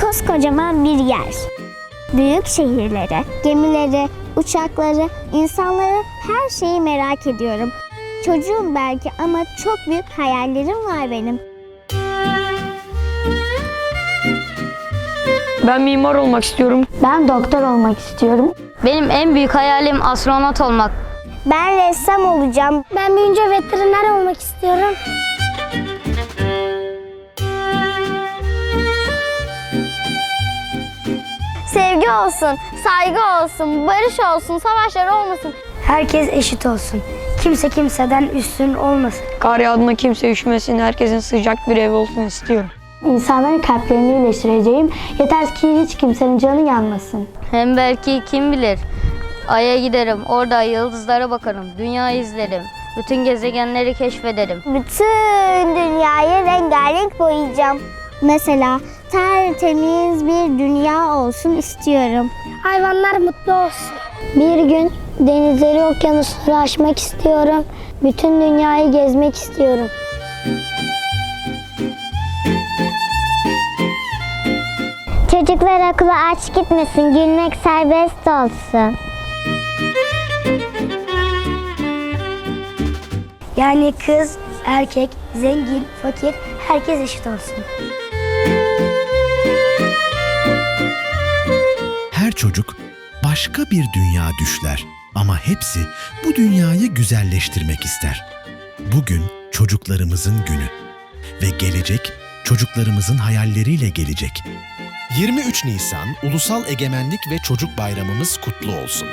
koskocaman bir yer. Büyük şehirleri, gemileri, uçakları, insanları, her şeyi merak ediyorum. Çocuğum belki ama çok büyük hayallerim var benim. Ben mimar olmak istiyorum. Ben doktor olmak istiyorum. Benim en büyük hayalim astronot olmak. Ben ressam olacağım. Ben büyünce veteriner olmak istiyorum. Sevgi olsun, saygı olsun, barış olsun, savaşlar olmasın. Herkes eşit olsun. Kimse kimseden üstün olmasın. Kar yağdığında kimse üşümesin, herkesin sıcak bir ev olsun istiyorum. İnsanların kalplerini iyileştireceğim. Yeter ki hiç kimsenin canı yanmasın. Hem belki kim bilir Ay'a giderim, orada yıldızlara bakarım, dünyayı izlerim, bütün gezegenleri keşfederim. Bütün dünyayı rengarenk boyayacağım. Mesela tertemiz bir dünya olsun istiyorum. Hayvanlar mutlu olsun. Bir gün denizleri, okyanusları aşmak istiyorum. Bütün dünyayı gezmek istiyorum. Çocuklar okula aç gitmesin, gülmek serbest olsun. Yani kız, erkek, zengin, fakir herkes eşit olsun. Çocuk başka bir dünya düşler ama hepsi bu dünyayı güzelleştirmek ister. Bugün çocuklarımızın günü ve gelecek çocuklarımızın hayalleriyle gelecek. 23 Nisan Ulusal Egemenlik ve Çocuk Bayramımız kutlu olsun.